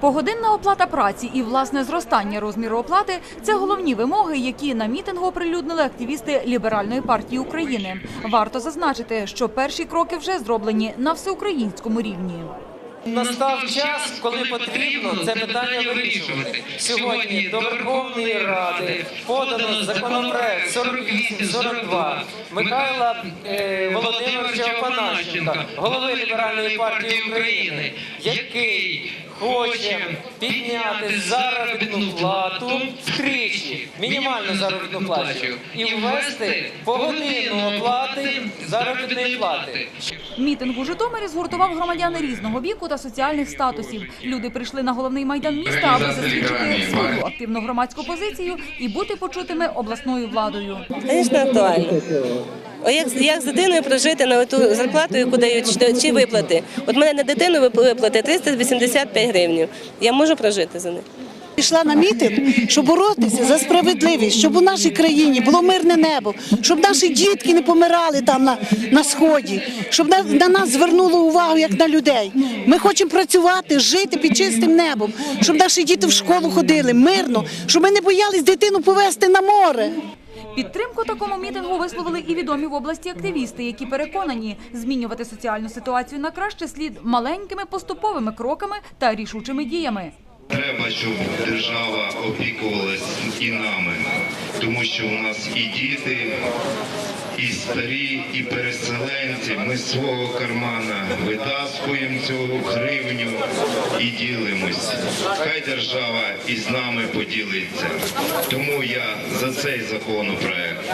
Погодинна оплата праці і власне зростання розміру оплати це головні вимоги, які на мітингу оприлюднили активісти Ліберальної партії України. Варто зазначити, що перші кроки вже зроблені на всеукраїнському рівні. Настав час, коли потрібно це питання вирішувати. Сьогодні до Верховної Ради подано законопроект 48-42 Михайла е, Володимировича Панащенка, голови Ліберальної партії України, який хоче підняти заробітну плату втричі, мінімальну заробітну плату, і ввести погодинну оплати заробітної плати. Мітинг у Житомирі згуртував громадян різного віку та соціальних статусів. Люди прийшли на головний майдан міста, аби засвідчити свою активну громадську позицію і бути почутими обласною владою. Звісно, актуально. О, як, як з дитиною прожити на ту зарплату, яку дають, чи, чи виплати? От мене на дитину вип- виплати 385 гривень. Я можу прожити за них. Пішла на мітинг, щоб боротися за справедливість, щоб у нашій країні було мирне небо, щоб наші дітки не помирали там на, на сході, щоб на, на нас звернули увагу як на людей. Ми хочемо працювати, жити під чистим небом, щоб наші діти в школу ходили мирно, щоб ми не боялись дитину повезти на море. Підтримку такому мітингу висловили і відомі в області активісти, які переконані, змінювати соціальну ситуацію на краще слід маленькими поступовими кроками та рішучими діями. Треба, щоб держава опікувалась і нами, тому що у нас і діти, і старі, і переселенці. Ми з свого кармана витаскуємо цю гривню і ділимось. Хай держава із нами поділиться. Тому я за цей законопроект.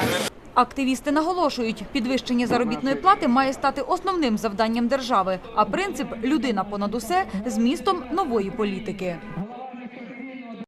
Активісти наголошують, підвищення заробітної плати має стати основним завданням держави, а принцип людина понад усе змістом нової політики.